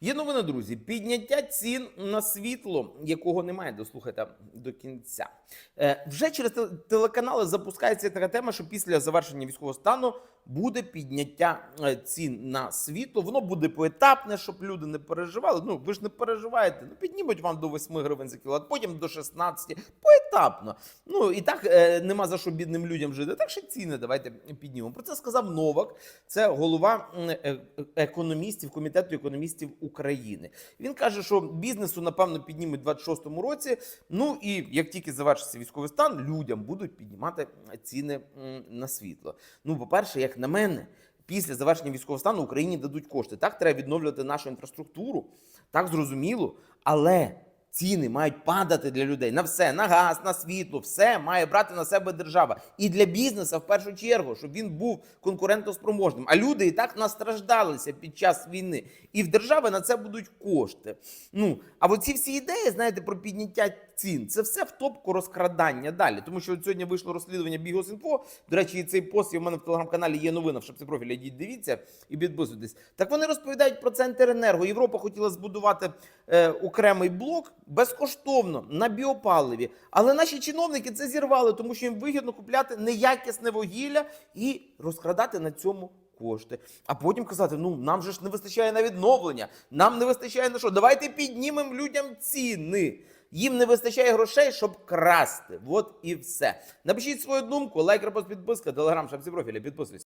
Є новина, друзі. Підняття цін на світло, якого немає, дослухайте до кінця. Е, вже через телеканали запускається така тема, що після завершення військового стану буде підняття е, цін на світло. Воно буде поетапне, щоб люди не переживали. Ну ви ж не переживаєте. Ну піднімуть вам до 8 гривень за кіловат, потім до 16, поетапно. Ну і так е, нема за що бідним людям жити. Так ще ціни давайте піднімемо. Про це сказав Новак. Це голова е, е, економістів комітету економістів України. Він каже, що бізнесу напевно піднімуть у 26-му році. Ну і як тільки завершиться військовий стан, людям будуть піднімати ціни на світло. Ну, по-перше, як на мене. Після завершення військового стану Україні дадуть кошти. Так треба відновлювати нашу інфраструктуру, так зрозуміло. Але ціни мають падати для людей на все, на газ, на світло, все має брати на себе держава. І для бізнесу в першу чергу, щоб він був конкурентоспроможним. А люди і так настраждалися під час війни. І в держави на це будуть кошти. Ну а оці всі ідеї, знаєте, про підняття цін, це все в топку розкрадання далі. Тому що от сьогодні вийшло розслідування Бігос.Інфо. До речі, цей пост і у мене в телеграм-каналі є новина в шапці профіля. Йдіть, дивіться і підписуйтесь. Так вони розповідають про Центренерго. Європа хотіла збудувати е, окремий блок безкоштовно на біопаливі. Але наші чиновники це зірвали, тому що їм вигідно купляти неякісне вугілля і розкрадати на цьому. Кошти, а потім казати: ну нам же ж не вистачає на відновлення, нам не вистачає на що. Давайте піднімемо людям ціни. Їм не вистачає грошей, щоб красти. От і все. Напишіть свою думку, лайк, репост, підписка, телеграм, шапці профіля, підписуйтесь.